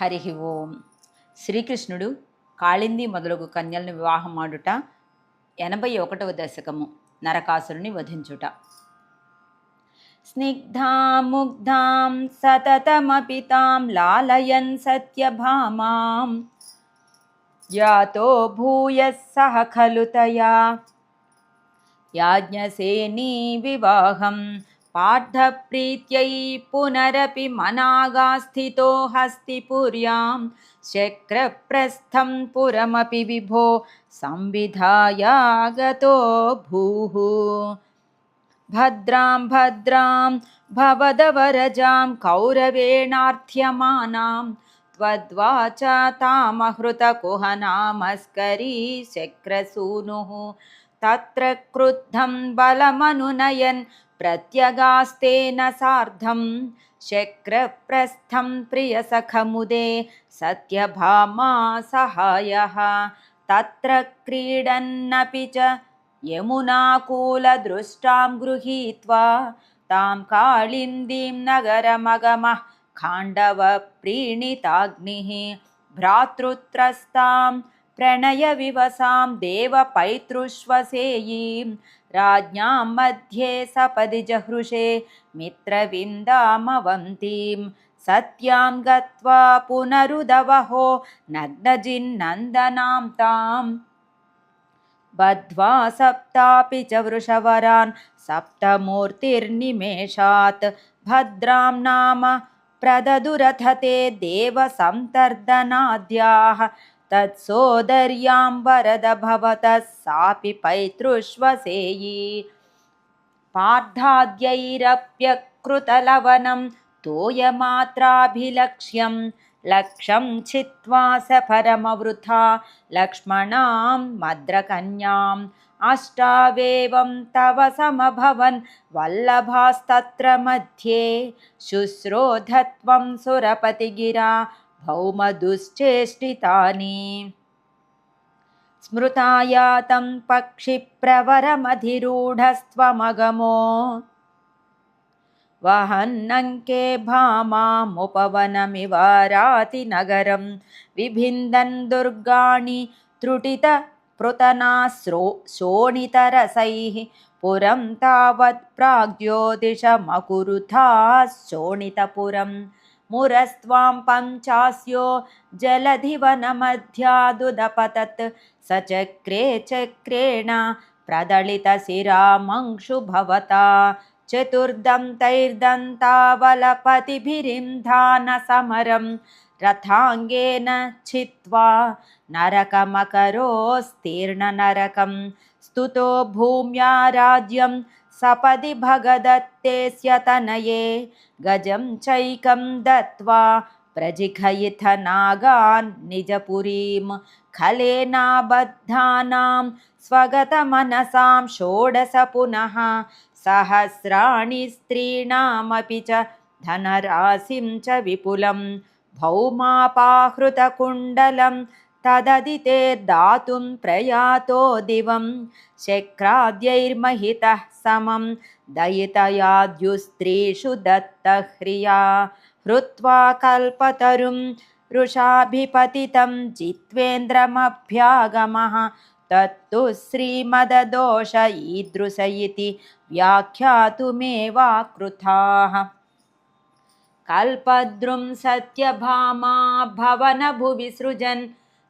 హరి ఓం. శ్రీకృష్ణుడు కాళింది మొదలగు కన్యలను వివాహం ఆడుట ఎనభై ఒకటవ దశకము నరకాసురుని వధించుట. స్నిగ్ధాముగ్ధాం సతతమపి తాం లాలయన్ సత్యభామాం. యాతో భూయ సహ ఖలు తయా. యాజ్ఞసేనీ వివాహం पार्थप्रीत्यै पुनरपि मनागास्थितो हस्तिपुर्यां शक्रप्रस्थं पुरमपि विभो संविधायागतो भूः। भद्रां भद्रां भवदवरजां कौरवेणार्थ्यमानां त्वद्वाचा तामहृतकुहनामस्करी शक्रसूनुः। तत्र क्रुद्धं बलमनुनयन् प्रत्यगास्तेन सार्धं शक्रप्रस्थं प्रियसखमुदे सत्यभामा सहायः। तत्र क्रीडन्नपि च यमुनाकूलदृष्टां गृहीत्वा तां काळिन्दीं नगरमगमः खाण्डवप्रीणिताग्निः भ्रातृत्रस्तां प्रणयविवसां देवपैतृष्वसेयीं राज्ञां मध्ये सपदि जहृषे मित्रविन्दामवन्तीं सत्यां गत्वा पुनरुदवहो नग्नजिन्नन्दनां ताम् बद्ध्वा सप्तापि च वृषवरान् सप्तमूर्तिर्निमेषात् भद्रां नाम प्रददुरथते देवसन्तर्दनाद्याः तत्सोदर्यां वरद भवतः सापि पैतृष्वसेयी। पार्थाद्यैरप्यकृतलवनं तोयमात्राभिलक्ष्यं लक्षं छित्त्वा सफरमवृथा लक्ष्मणां मद्रकन्याम् अष्टावेवं तव समभवन् वल्लभास्तत्र मध्ये शुश्रोधत्वं सुरपतिगिरा भौमदुश्चेष्टितानि। स्मृतायातं पक्षिप्रवरमधिरूढस्त्वमगमो। वहन्नङ्के भामामुपवनमिवारातिनगरं विभिन्दन् दुर्गाणि त्रुटित शोणितरसैः। पुरं तावत् प्राग्ज्योतिषमकुरुथा शोणितपुरं मुरस्त्वां पञ्चास्यो जलधिवनमध्यादुदपतत्। स चक्रे चक्रेण प्रदलितशिरामंशु भवता चतुर्दं तैर्दन्तावलपतिभिरिं धानसमरं रथाङ्गेन छित्त्वा नरकमकरोस्तीर्णनरकं स्तुतो भूम्या राज्यं सपदि भगदत्तेस्य तनये गजं चैकं दत्त्वा प्रजिघयिथ नागान् निजपुरीं खलेनाबद्धानां स्वगतमनसां षोडश पुनः सहस्राणि स्त्रीणामपि च धनराशिं च विपुलं भौमापाहृतकुण्डलं तददिते दातुं प्रयातो दिवं शक्राद्यैर्महितः समं दयितयाद्युस्त्रीषु दत्तह्रिया। हृत्वा कल्पतरुं वृषाभिपतितं जित्वेन्द्रमभ्यागमः। तत्तु श्रीमददोष ईदृश इति व्याख्यातुमेवाकृताः कल्पद्रुं सत्यभामा भवनभुवि सृजन्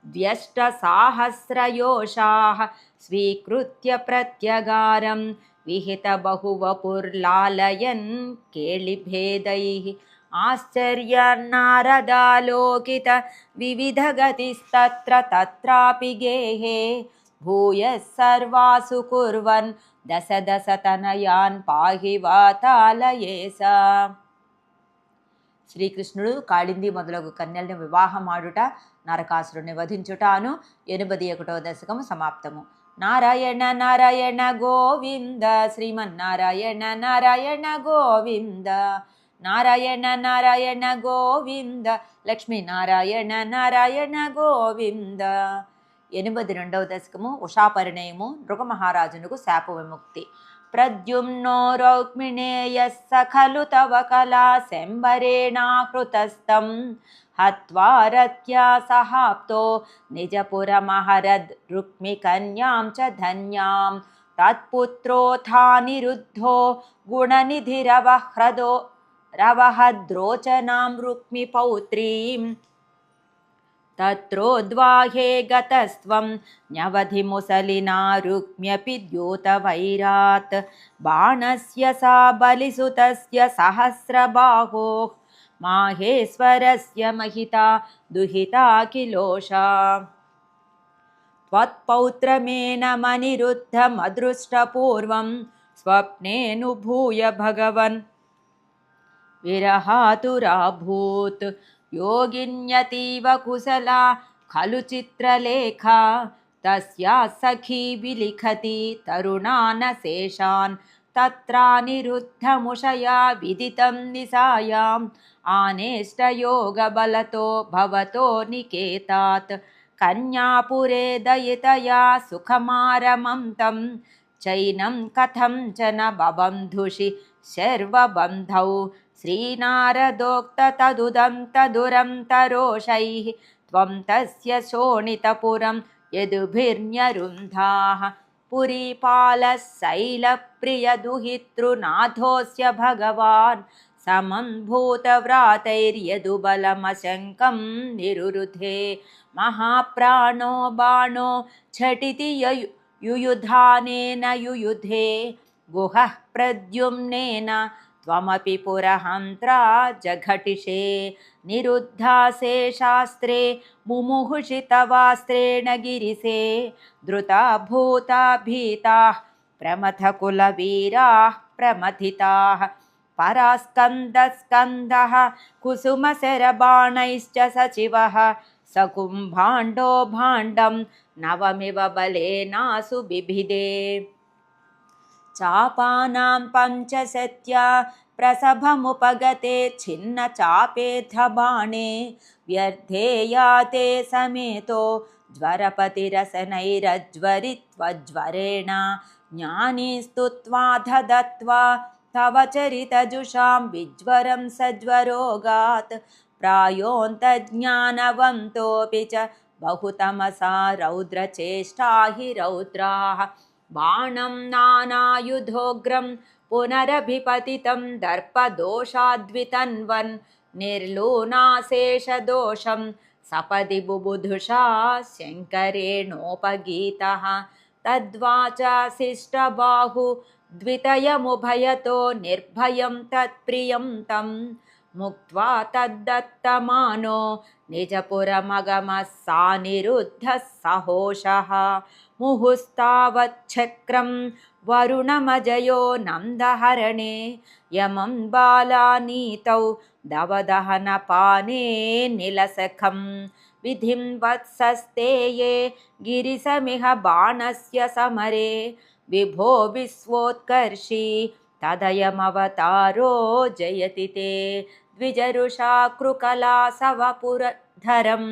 व्यष्टसाहस्रयोषाः स्वीकृत्य प्रत्यगारं विहितबहुवपुर्लालयन् केलिभेदैः आश्चर्यनारदालोकित विविधगतिस्तत्र तत्रापि गेहे भूयः सर्वासु कुर्वन् दश दशतनयान् पाहि वातालये सा శ్రీకృష్ణుడు కాళింది మొదలగు కన్యల్ని వివాహమాడుట నరకాసురుని వధించుటాను. ఎనిమిది ఒకటో దశకము సమాప్తము. నారాయణ నారాయణ గోవింద. శ్రీమన్నారాయణ నారాయణ గోవింద. నారాయణ నారాయణ గోవింద. లక్ష్మీ నారాయణ నారాయణ గోవింద. ఎనిమిది రెండవ దశకము ఉషాపరిణయము. పరిణయము శాప విముక్తి. ప్రద్యుమ్నో రౌక్మిణేయ సఖలు తవ కళా శంబరేణాహృతస్థం. हत्वा रत्या सहाप्तो निजपुरमहरद् रुक्मिकन्यां च धन्यां तत्पुत्रोऽथानिरुद्धो गुणनिधिरवह्रदो रवहद्रोचनां रुक्मिपौत्रीम्। तत्रोद्वाहे गतस्त्वं न्यवधिमुसलिना रुक्म्यपि द्योतवैरात्। बाणस्य सा बलिसुतस्य सहस्रबाहोः माहेश्वरस्य महिता दुहिता त्वत्पौत्रमेनमनिरुद्धमदृष्टपूर्वं स्वप्नेऽनुभूय भगवन्। विरहातुराभूत् योगिन्यतीव कुशला खलु चित्रलेखा तस्या सखी विलिखति तरुणानशेषान् तत्रानिरुद्धमुषया विदितं निशायाम् आनेष्टयोगबलतो भवतो निकेतात्। कन्यापुरे दयितया सुखमारमं तं चैनं कथं च न बबन्धुषि शर्वबन्धौ। श्रीनारदोक्ततदुदं तदुरं तरोषैः त्वं तस्य शोणितपुरं यदुभिर्न्यरुन्धाः पुरीपालः शैलप्रियदुहितृनाथोऽस्य भगवान् समं भूतव्रातैर्यदुबलमशङ्कं निरुरुधे। महाप्राणो बाणो झटिति युयुधानेन युयुधे। गुहः प्रद्युम्नेन त्वमपि पुरहन्त्रा जघटिषे निरुद्धासे शास्त्रे मुमुहुषि तवास्त्रेण गिरिसे धृता भूता भीताः प्रमथकुलवीराः प्रमथिताः परास्कन्दस्कन्दः कुसुमशरबाणैश्च सचिवः सकुम्भाण्डो भाण्डं नवमिव बलेनासु बिभिदे चापानां पञ्चशत्या प्रसभमुपगते छिन्नचापेऽधबाणे व्यर्थे याते समेतो ज्वरपतिरसनैरज्वरित्वज्वरेण ज्ञानी स्तुत्वा दत्त्वा तव चरितजुषां विज्वरं सज्वरोगात् प्रायोऽन्तज्ञानवन्तोऽपि च बहुतमसा रौद्रचेष्टा हि रौद्राः बाणं नानायुधोग्रं पुनरभिपतितं दर्पदोषाद्वितन्वन् निर्लूनाशेषदोषं सपदि बुबुधुषा शङ्करेणोपगीतः। तद्वाचाशिष्टबाहु द्वितयमुभयतो निर्भयं तत्प्रियं तं। मुक्त्वा तद्दत्तमानो निजपुरमगमः सा निरुद्धः सहोषः मुहुस्तावच्छक्रं वरुणमजयो नन्दहरणे यमं बालानीतौ दवदहनपाने निलसखं। विधिं वत्सस्तेये गिरिसमिह बाणस्य समरे विभो विश्वोत्कर्षी तदयमवतारो जयति ते। द्विजरुषाकृकलासवपुरधरम्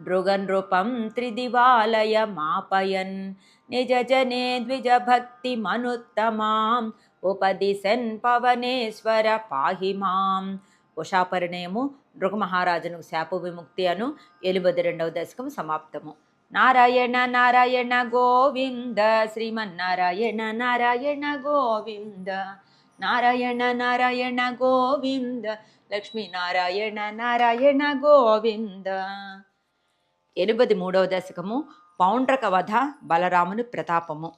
నృగన్రూపం త్రిదివాలయమాపయన్. నిజజనే ద్విజభక్తిమనుత్తమాం ఉపదిశన్ పవనేశ్వర పాహి మాం. ఉషాపరిణయము మృగమహారాజును శాపు విముక్తి అను ఎనిమిది రెండవ దశకం సమాప్తము. నారాయణ నారాయణ గోవింద. శ్రీమన్నారాయణ నారాయణ గోవింద. నారాయణ నారాయణ గోవింద. లక్ష్మీనారాయణ నారాయణ గోవింద. ఎనిమిది మూడవ దశకము పౌండ్రక వధ బలరాముని ప్రతాపము.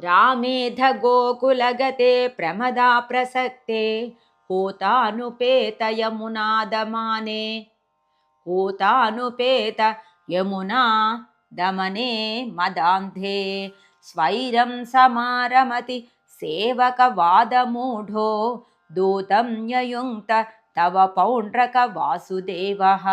రామేధ గోకులగతే ప్రమదా ప్రసక్తే హూతానుపేత యమునాదమానే హూతానుపేత యమునా దమనే మదాంధే స్వైరం సమారమతి సేవకవాదమూఢో దూతం యయుంక్త తవ పౌండ్రక వాసుదేవः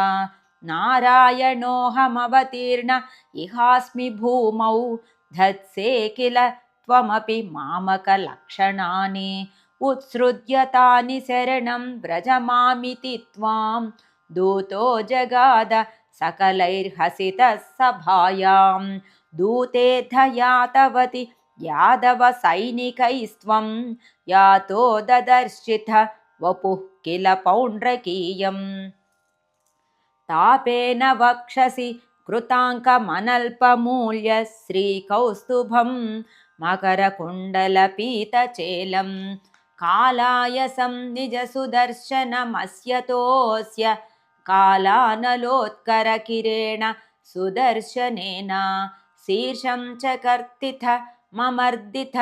नारायणोऽहमवतीर्ण इहास्मि भूमौ धत्से किल त्वमपि मामकलक्षणानि? उत्सृज्य तानि शरणं व्रजमामिति त्वां। दूतो जगाद सकलैर्हसितः सभायां दूते धयातवति यादवसैनिकैस्त्वं। यातो ददर्शिथ वपुः किल पौण्ड्रकीयम् तापेन वक्षसि कृताङ्कमनल्पमूल्य श्रीकौस्तुभं मकरकुण्डलपीतचेलं कालायसं निजसुदर्शनमस्यतोऽस्य कालानलोत्करकिरेण सुदर्शनेन शीर्षं च कर्तिथ ममर्दिथ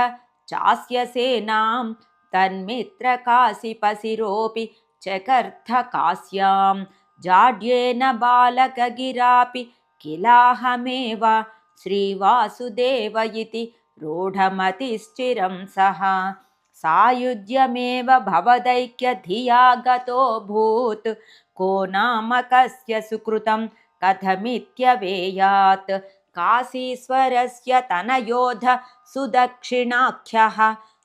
चास्य सेनां तन्मित्रकाशिपशिरोऽपि चकर्थकास्यां जाड्येन बालकगिरापि किलाहमेव श्रीवासुदेव इति रूढमतिश्चिरं सः। सायुज्यमेव भवदैक्यधिया गतोऽभूत् को नाम कस्य सुकृतं कथमित्यवेयात्। काशीश्वरस्य तनयोध सुदक्षिणाख्यः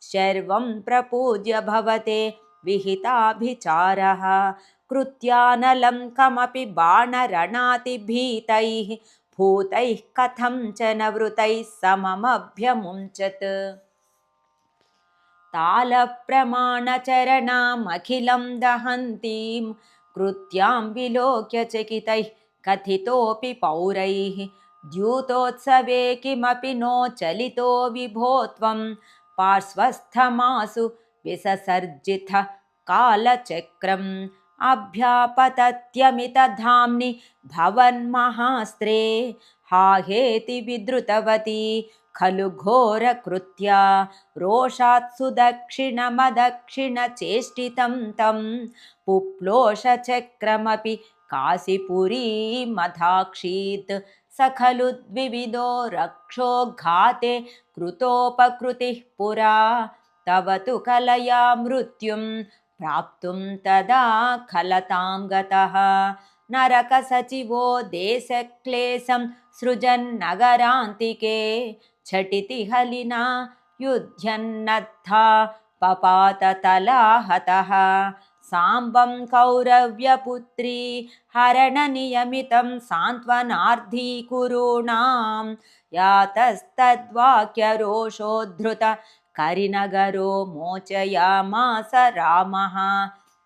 शर्वं प्रपूज्य भवते विहिताभिचारः कृत्यानलं कमपि बाणरणातिभीतैः भूतैः कथं च न वृतैः सममभ्यमुञ्चत्। तालप्रमाणचरणामखिलं दहन्तीं कृत्यां विलोक्य चकितैः कथितोऽपि पौरैः द्यूतोत्सवे किमपि नो चलितो विभो त्वं पार्श्वस्थमासु विससर्जितः कालचक्रम् अभ्यापतत्यमितधाम्नि भवन्महास्त्रे हाहेति विद्रुतवती खलु घोरकृत्या रोषात् सुदक्षिणमदक्षिणचेष्टितं तं पुप्लोषचक्रमपि काशीपुरीमधाक्षीत् स खलु द्विविधो रक्षोघाते कृतोपकृतिः पुरा तव तु कलया मृत्युं प्राप्तुं तदा खलतां गतः। नरकसचिवो देशक्लेशं सृजन्नगरान्तिके झटिति हलिना युध्यन्नद्धा पपाततलाहतः। साम्बं कौरव्यपुत्री हरणनियमितं सान्त्वनार्धीकुरूणां यातस्तद्वाक्यरोषोद्धृत करिनगरो मोचयामास रामः।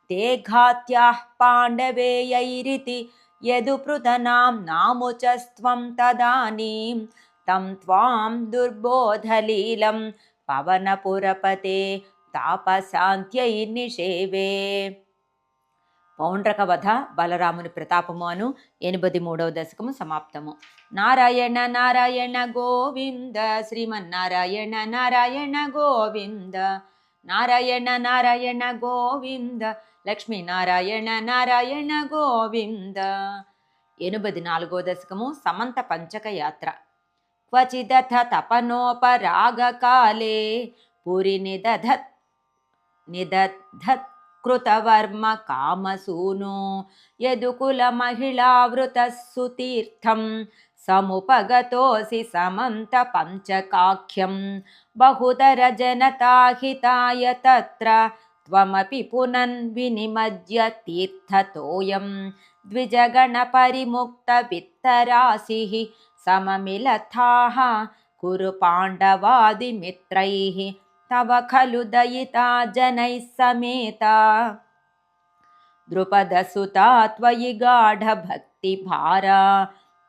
ते घात्याः पाण्डवेयैरिति यदुपृतनां नामुचस्त्वं तदानीं तं त्वां दुर्बोधलीलं पवनपुरपते तापशान्त्यैर्निषेवे పౌండ్రక వధ బలరాముని ప్రతాపము అను ఎనిమిది మూడవ దశకము సమాప్తము. నారాయణ నారాయణ గోవింద శ్రీమన్నారాయణ నారాయణ గోవింద నారాయణ నారాయణ గోవింద లక్ష్మీనారాయణ నారాయణ గోవింద. ఎనిమిది నాలుగో దశకము సమంత పంచక యాత్ర. క్వచిదథ తపనోపరాగకాలే పురి నిదధత్ निदधत्कृतवर्म कामसूनो यदुकुलमहिळावृतः सुतीर्थं समुपगतोऽसि समन्तपञ्चकाख्यं बहुतरजनताहिताय तत्र त्वमपि पुनन्विनिमज्य तीर्थतोयं द्विजगणपरिमुक्तवित्तराशिः सममिलथाः कुरु पाण्डवादिमित्रैः तव खलु दयिता जनैः समेता। द्रुपदसुता त्वयि गाढभक्तिभारा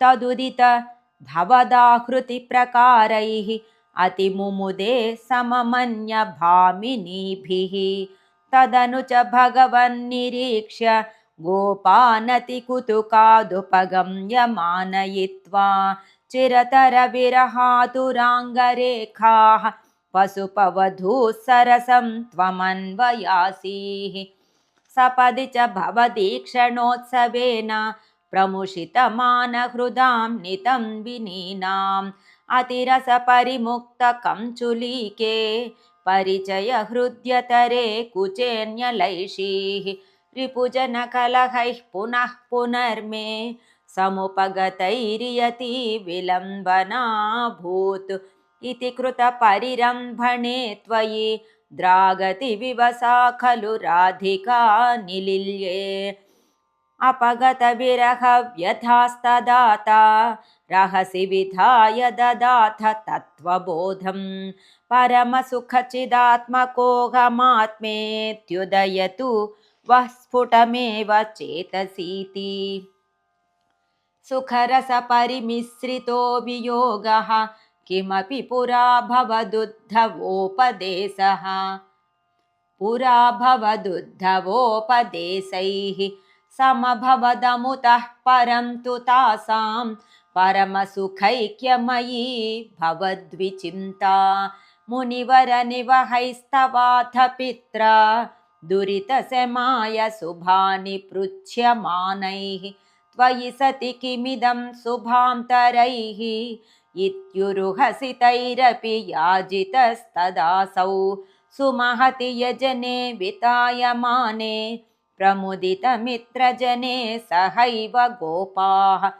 तदुदित भवदाहृतिप्रकारैः अतिमुमुदे सममन्यभामिनीभिः। तदनु च भगवन्निरीक्ष्य गोपानतिकुतुकादुपगम्यमानयित्वा चिरतरविरहातुराङ्गरेखाः पशुपवधूः सरसं त्वमन्वयासीः। सपदि च भवदीक्षणोत्सवेन प्रमुषितमानहृदां नितं विनीनाम्। अतिरसपरिमुक्तकञ्चुलीके परिचयहृद्यतरे कुचेऽन्यलैषीः रिपुजनकलहैः पुनः पुनर्मे समुपगतैर्यति विलम्बनाभूत् इति कृतपरिरम्भणे त्वयि द्रागति विवसा खलु राधिका निलिल्ये। अपगतविरहव्यथास्तदाता रहसि विधाय ददाथ तत्त्वबोधं। परमसुखचिदात्मकोऽहमात्मेत्युदयतु वः स्फुटमेव चेतसीति। सुखरसपरिमिश्रितो वियोगः किमपि पुरा भवदुद्धवोपदेशः। पुरा भवदुद्धवोपदेशैः समभवदमुतः परं तु तासां परमसुखैक्यमयी भवद्विचिन्ता। मुनिवरनिवहैस्तवाथ पित्रा दुरितशमाय शुभानि पृच्छ्यमानैः। त्वयि सति किमिदं शुभान्तरैः इत्युरुहसितैरपि याजितस्तदासौ। सुमहति यजने वितायमाने प्रमुदितमित्रजने सहैव गोपाः।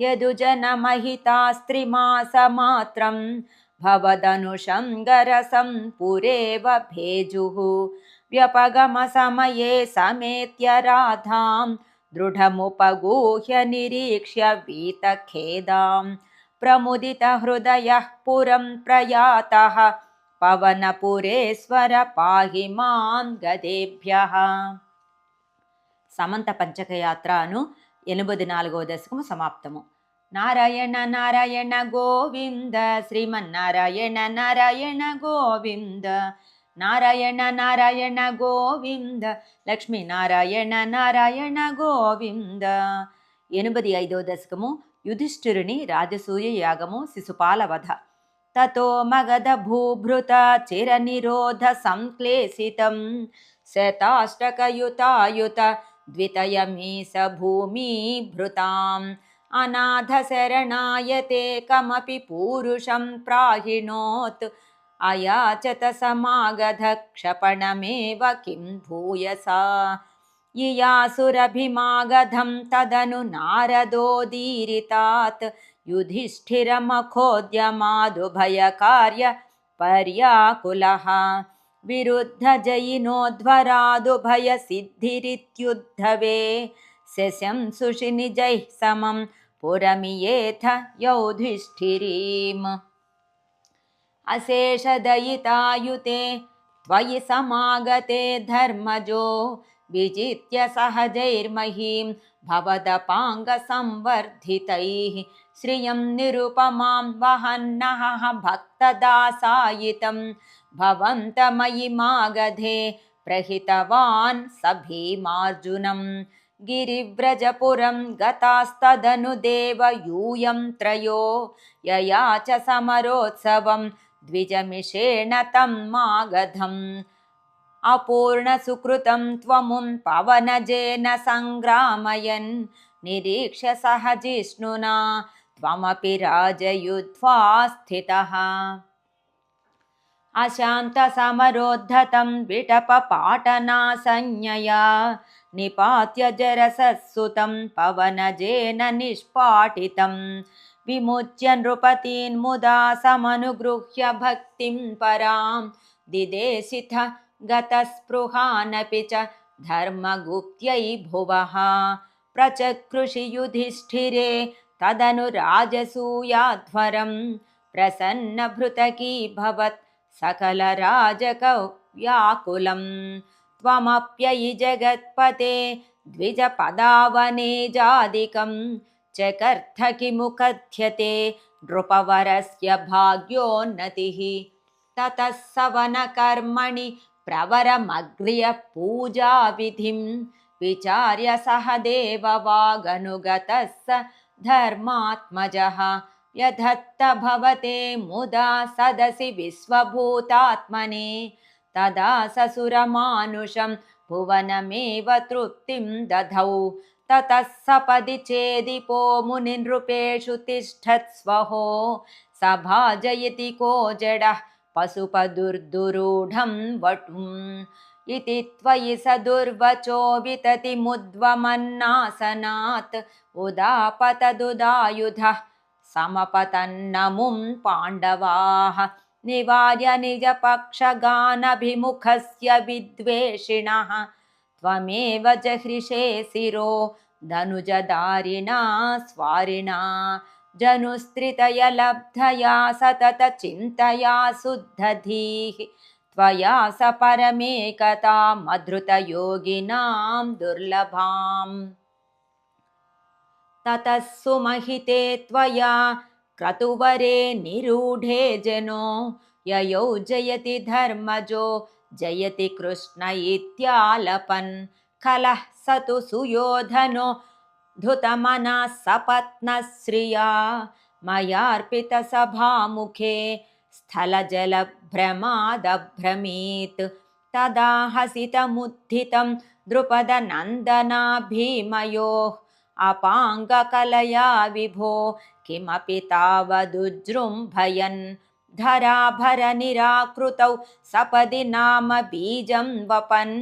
यदुजनमहितास्त्रिमासमात्रं भवदनुषङ्गरसं पुरेव भेजुः। व्यपगमसमये समेत्य राधां दृढमुपगूह्य निरीक्ष्य वीतखेदां प्रमुदितहृदयः पुरं प्रयातः పవనపురేశ్వర పాహి మాం గదేభ్య సమంత పంచకయాత్రను ఎనిమిది నాలుగవ దశకము సమాప్తము నారాయణ నారాయణ గోవింద శ్రీమన్నారాయణ నారాయణ గోవింద నారాయణ నారాయణ గోవింద లక్ష్మీనారాయణ నారాయణ గోవింద ఎనిమిది ఐదవ దశకము యుధిష్ఠిరుని రాజసూయ యాగము శిశుపాల వధ ततो मगधभूभृत चिरनिरोधसंक्लेशितं शताष्टकयुतायुत द्वितयमीश भूमिभृताम् अनाथशरणायते कमपि पूरुषं प्राहिणोत् अयाचत समागधक्षपणमेव किं भूयसा ययासुरभिमागधं तदनु नारदोदीरितात् युधिष्ठिरमखोद्यमादुभयकार्य पर्याकुलः। विरुद्धजयिनोध्वरादुभयसिद्धिरित्युद्धवे शशं सुषिनिजैः समं पुरमियेथ यौधिष्ठिरीम्। अशेषदयितायुते त्वयि समागते धर्मजो विजित्य सहजैर्महीं भवदपाङ्गसंवर्धितैः श्रियं निरुपमां वहन्नः भक्तदासायितं। भवन्तमयि मागधे प्रहितवान् स भीमार्जुनं गिरिव्रजपुरं गतास्तदनु देवयूयं त्रयो। यया च समरोत्सवं द्विजमिषेण तं मागधम् अपूर्णसुकृतं त्वमुं पवनजेन सङ्ग्रामयन्। निरीक्ष्य सह जिष्णुना त्वमपि राजयुध्वा स्थितः अशान्तसमरोद्धतं विटपपाटनासंज्ञया निपात्य जरसत्सुतं पवनजेन निष्पाटितं। विमुच्य नृपतीन् मुदा समनुगृह्य भक्तिं परां। दिदेशिथ गतस्पृहानपि च धर्मगुप्त्यै भुवः। प्रचकृषि युधिष्ठिरे तदनु राजसूयाध्वरं प्रसन्नभृतकीभवत् सकलराजकव्याकुलं त्वमप्ययि जगत्पते द्विजपदावनेजादिकं चकर्थ किमुकथ्यते नृपवरस्य भाग्योन्नतिः। ततः सवनकर्मणि प्रवरमग्र्यपूजाविधिं विचार्य सह देववागनुगतः स धर्मात्मजः। यधत्त भवते मुदा सदसि विश्वभूतात्मने। तदा ससुरमानुषं भुवनमेव तृप्तिं दधौ। ततः सपदि चेदिपो मुनिनृपेषु तिष्ठत्स्वहो स भाजयति को जडः पशुपदुर्दुरूढं वटुम् इति त्वयि स दुर्वचो विततिमुद्वमन्नासनात् उदापतदुदायुधः समपतन्नमुं पाण्डवाः। निवार्य निजपक्षगानभिमुखस्य विद्वेषिणः। त्वमेव जहृषे शिरो। धनुजदारिणा स्वारिणा जनुस्त्रितयलब्धया सततचिन्तया शुद्धधीः। त्वया स परमेकतामधृतयोगिनां दुर्लभाम्। ततः सुमहिते त्वया क्रतुवरे निरूढे जनो ययौ जयति धर्मजो जयति कृष्ण इत्यालपन्। खलः स तु सुयोधनो धृतमनः सपत्नश्रिया मयार्पितसभामुखे स्थलजलभ्रमादभ्रमीत्। तदा हसितमुत्थितं द्रुपदनन्दना भीमयोः अपाङ्गकलया विभो किमपि तावदुजृम्भयन् धराभरनिराकृतौ सपदि नाम बीजं वपन्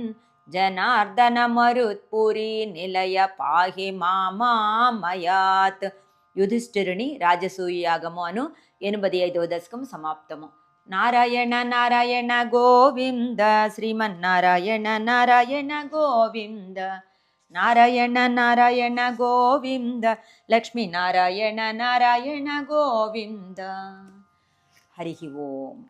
జనార్దనమరుత్పురి నిలయ పాహి మామామయాత్. యుధిష్ఠిరుని రాజసూయ యాగము అను ఎనిమిది ఐదవ దశకం సమాప్తము. నారాయణ నారాయణ గోవింద. శ్రీమన్నారాయణ నారాయణ గోవింద. నారాయణ నారాయణ గోవింద. లక్ష్మీనారాయణ నారాయణ గోవింద. హరి ఓం.